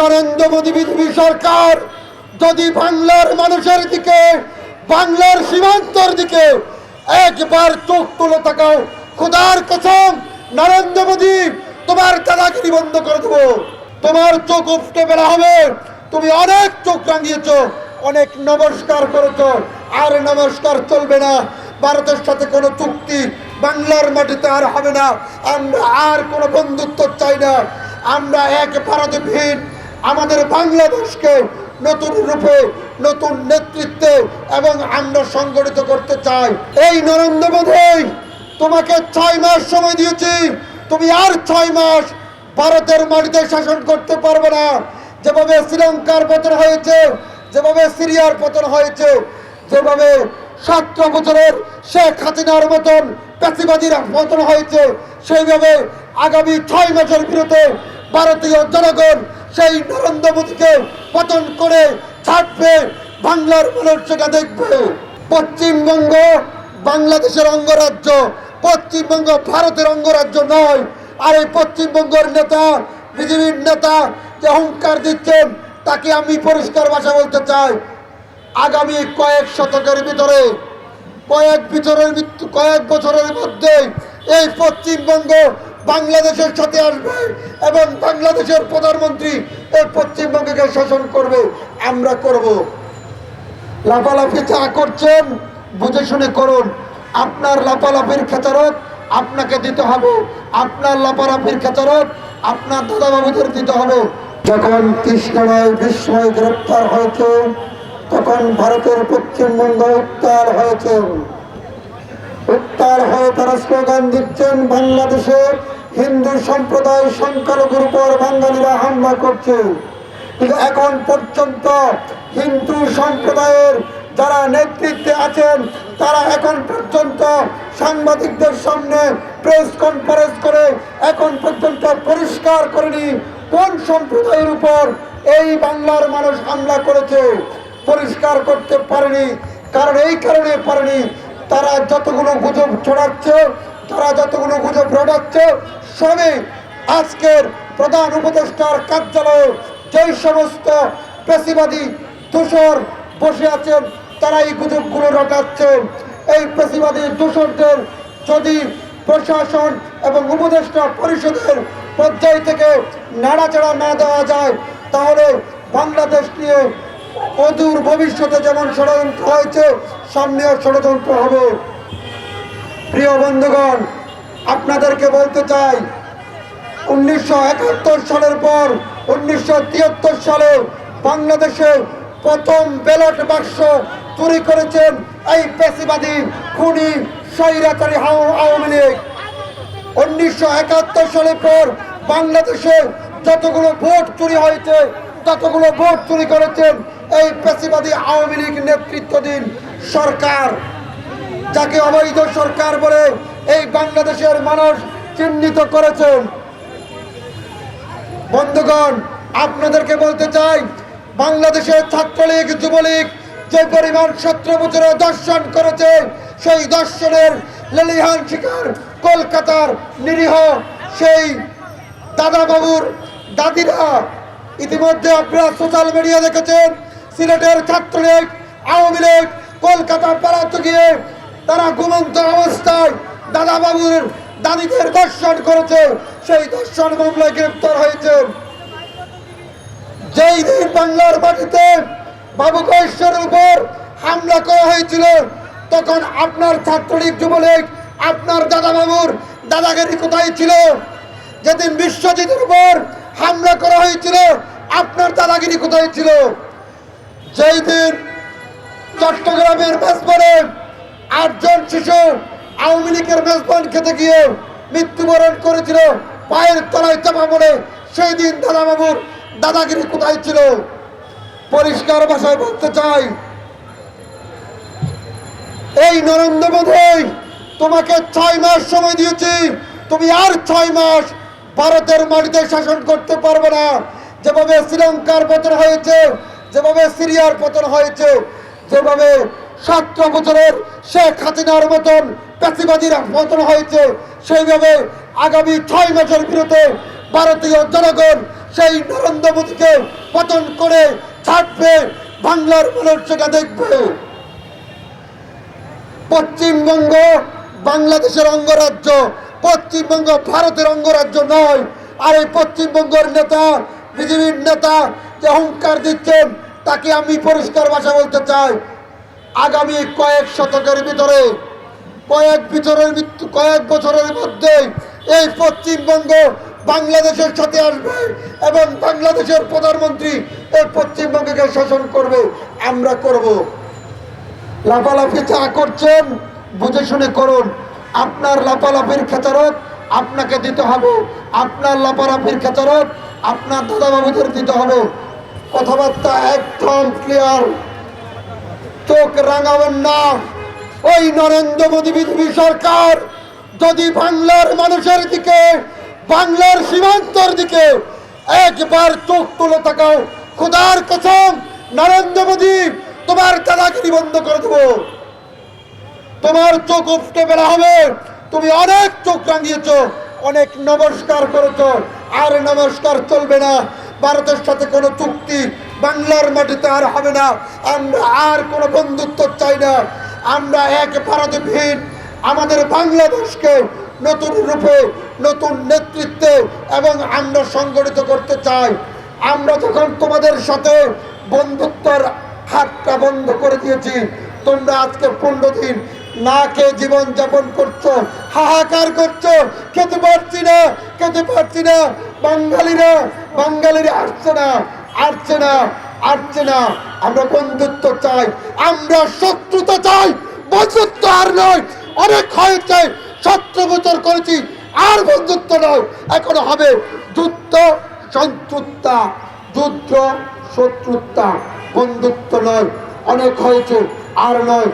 Narendra Modi BJP সরকার যদি বাংলার মানুষের দিকে, বাংলার সীমান্তর দিকে একবার চোখ তুলে তাকাও, খোদার কসম, নরেন্দ্র মোদী, তোমার দাদাগিরি বন্ধ করে দেবো। তোমার চোখ উঠতে বেলা হবে। তুমি অনেক চোখ রাঙিয়েছ, অনেক নমস্কার করেছ, আর নমস্কার চলবে না। ভারতের সাথে কোনো চুক্তি বাংলার মাটিতে আর হবে না। আমরা আর কোনো বন্ধুত্ব চাই না। আমরা এক ভারত ভিন আমাদের বাংলাদেশকে নতুন রূপে, নতুন নেতৃত্বে এবং আমরা সংগঠিত করতে চাই। এই নরেন্দ্র মোদী, তোমাকে ছয় মাস সময় দিয়েছি। তুমি আর ছয় মাস ভারতের মাটিতে শাসন করতে পারবে না। যেভাবে শ্রীলঙ্কার পতন হয়েছে, যেভাবে সিরিয়ার পতন হয়েছে, যেভাবে সতেরো বছরের শেখ হাসিনার মতন পেশিবাদীর পতন হয়েছে, সেইভাবে আগামী ছয় মাসের বিরুদ্ধে ভারতীয় জনগণ সেই নরেন্দ্র মোদীকে পতন করে ছাড়বে, বাংলার মানুষ সেটা দেখবে। পশ্চিমবঙ্গ বাংলাদেশের অঙ্গরাজ্য, পশ্চিমবঙ্গ ভারতের অঙ্গরাজ্য নয়। আর এই পশ্চিমবঙ্গের নেতা, বিজেপির নেতা যে অহংকার দিচ্ছেন, তাকে আমি পরিষ্কার ভাষা বলতে চাই। আগামী কয়েক শতকের ভিতরে, কয়েক বছরের কয়েক বছরের মধ্যে এই পশ্চিমবঙ্গ বাংলাদেশের সাথে আসবে এবং বাংলাদেশের প্রধানমন্ত্রী পশ্চিমবঙ্গকে শাসন করবে, আমরা করব। লাফালাফি যা করছেন, বুঝে শুনে করুন। আপনার লাফালাফির খেতারত আপনাকে দিতে হবে। আপনার লাফালাফির খেতারত আপনার দাদাবাবুদের দিতে হবে। যখন কৃষ্ণরায় বিস্ময় গ্রেপ্তার হয়েছে, তখন ভারতের পশ্চিমবঙ্গ উত্তাল হয়েছে। উত্তাল হয়ে তারা স্লোগান দিচ্ছেন বাংলাদেশে হিন্দু সম্প্রদায় সংখ্যালঘুর উপর বাঙালিরা হামলা করছে। কিন্তু এখন পর্যন্ত হিন্দু সম্প্রদায়ের যারা নেতৃত্বে আছেন, তারা এখন পর্যন্ত সাংবাদিকদের সামনে প্রেস কনফারেন্স করে এখন পর্যন্ত পরিষ্কার করেনি কোন সম্প্রদায়ের উপর এই বাংলার মানুষ হামলা করেছে। পরিষ্কার করতে পারেনি, কারণ এই কারণে পারেনি তারা যতগুলো গুজব ছড়াচ্ছে, তারা যতগুলো গুজব রটাচ্ছে, সবই আজকের প্রধান উপদেষ্টার কার্যালয়ে যেই সমস্ত পেশিবাদী তুষর বসে আছেন, তারা এই গুজবগুলো রটাচ্ছেন। এই পেশিবাদী দূষণদের যদি প্রশাসন এবং উপদেষ্টা পরিষদের পর্যায় থেকে নাড়াচাড়া না দেওয়া যায়, তাহলে বাংলাদেশ নিয়ে অদূর ভবিষ্যতে যেমন ষড়যন্ত্র হয়েছে সামনেও ষড়যন্ত্র হবে। প্রিয় বন্ধুগণ, আপনাদেরকে বলতে চাই, উনিশশো একাত্তর সালের পর, উনিশশো তিয়াত্তর সালে বাংলাদেশে প্রথম ব্যালট বাক্স চুরি করেছেন এই পেশিবাদী খুনি, স্বৈরাচারী হাও- আওয়ামী লীগ। উনিশশো একাত্তর সালের পর বাংলাদেশে যতগুলো ভোট চুরি হয়েছে ততগুলো ভোট চুরি করেছেন এই পেশিবাদী আওয়ামী লীগ নেতৃত্বাধীন সরকার, যাকে অবৈধ সরকার বলে এই বাংলাদেশের মানুষ চিহ্নিত করেছেন। বন্ধুগণ, আপনাদেরকে বলতে চাই, বাংলাদেশের ছাত্রলীগ, যুবলীগ যে পরিমাণ সতেরো বছরে দর্শন করেছে, সেই দর্শনের লেলিহান শিকার কলকাতার নিরীহ সেই দাদাবাবুর দাদিরা। ইতিমধ্যে আপনারা সোশ্যাল মিডিয়া দেখেছেন সিলেটের ছাত্রলীগ, আওয়ামী লীগ, কলকাতা পাড়াতে গিয়ে তারা ঘুমন্ত অবস্থায় দাদাবাবুর দাদিদের দর্শন করেছে। সেই দর্শন মামলায় গ্রেপ্তার হয়েছে। যেই দিন বাংলার মাটিতে বাবু কৈশ্বরের উপর হামলা করা হয়েছিল, তখন আপনার ছাত্রলীগ যুবলীগ, আপনার দাদা বাবুর দাদাগিরি কোথায় ছিল? যেদিন বিশ্বজিতের উপর হামলা করা হয়েছিল, আপনার দাদাগিরি কোথায় ছিল? যেই দিন চট্টগ্রামের মেজবানে আটজন শিশু আওয়ামী লীগের মেজবান খেতে গিয়ে মৃত্যুবরণ করেছিল, পায়ের তলায় চাপা পড়ে সেই দিন দাদা বাবুর দাদাগিরি কোথায় ছিল? পরিষ্কার ভাষায় বলতে চাই, এই নরেন্দ্র মোদী, তোমাকে ছয় মাস সময় দিয়েছি, তুমি আর ছয় মাস ভারতের মাটিতে শাসন করতে পারবে না। যেভাবে শ্রীলঙ্কার বছর হয়েছে যেভাবে সিরিয়ার পতন হয়েছে, যেভাবে সতেরো বছরের শেখ হাসিনার মতন পেশিবাদীর পতন হয়েছে, সেইভাবে আগামী ছয় মাসের বিরুদ্ধে ভারতীয় জনগণ সেই নরেন্দ্র মোদীকে পতন করে ছাড়বে, বাংলার মানুষ সেটা দেখবে। পশ্চিমবঙ্গ বাংলাদেশের অঙ্গরাজ্য, পশ্চিমবঙ্গ ভারতের অঙ্গরাজ্য নয়, আর এই পশ্চিমবঙ্গের নেতা, বিজেপির নেতা যে অহংকার দিচ্ছেন তাকে আমি পরিষ্কার ভাষা বলতে চাই। আগামী কয়েক শতকের ভিতরে, কয়েক বছরের কয়েক বছরের মধ্যে এই পশ্চিমবঙ্গ বাংলাদেশের সাথে আসবে এবং বাংলাদেশের প্রধানমন্ত্রী এই পশ্চিমবঙ্গকে শাসন করবে। আমরা করব। লাফালাফি যা করছেন, বুঝে শুনে করুন। আপনার লাফালাফির খেতারত আপনাকে দিতে হবে। আপনার লাফালাফির খেতারত আপনার দাদা দাদাবাবুদের দিতে হবে। কথাবার্তা একদম ক্লিয়ার চোখ রাঙাবেন না। ওই নরেন্দ্র মোদী বিজেপি সরকার যদি বাংলার মানুষের দিকে, বাংলার সীমান্তর দিকে একবার চোখ তুলে তাকাও। খোদার কসম, নরেন্দ্র মোদী, তোমার দাদাগিরি বন্ধ করে দেবো। তোমার চোখ উঠতে বেলা হবে। তুমি অনেক চোখ রাঙিয়েছ, অনেক নমস্কার করেছ। আর নমস্কার চলবে না। ভারতের সাথে কোনো চুক্তি বাংলার মাটিতে আর হবে না। আমরা আর কোনো বন্ধুত্ব চাই না। আমরা এক ভারতে ভিন। আমাদের বাংলাদেশকে নতুন রূপে, নতুন নেতৃত্বে এবং আমরা সংগঠিত করতে চাই। আমরা যখন তোমাদের সাথে বন্ধুত্বের হাতটা বন্ধ করে দিয়েছি, তোমরা আজকে পনেরো দিন না খেয়ে জীবন যাপন করছ, হাহাকার করছ, খেতে পারছি না, খেতে পারছি না। বাঙালিরা বাঙালিরা আসছে না আসছে না আসছে না। আমরা বন্ধুত্ব চাই, আমরা শত্রুতা চাই, বন্ধুত্ব আর নয়, অনেক হয়েছে, সতেরো বছর করেছি, আর বন্ধুত্ব নয়, এখন হবে। যুদ্ধ, শত্রুতা যুদ্ধ, শত্রুতা, বন্ধুত্ব নয়, অনেক হয়েছে, আর নয়।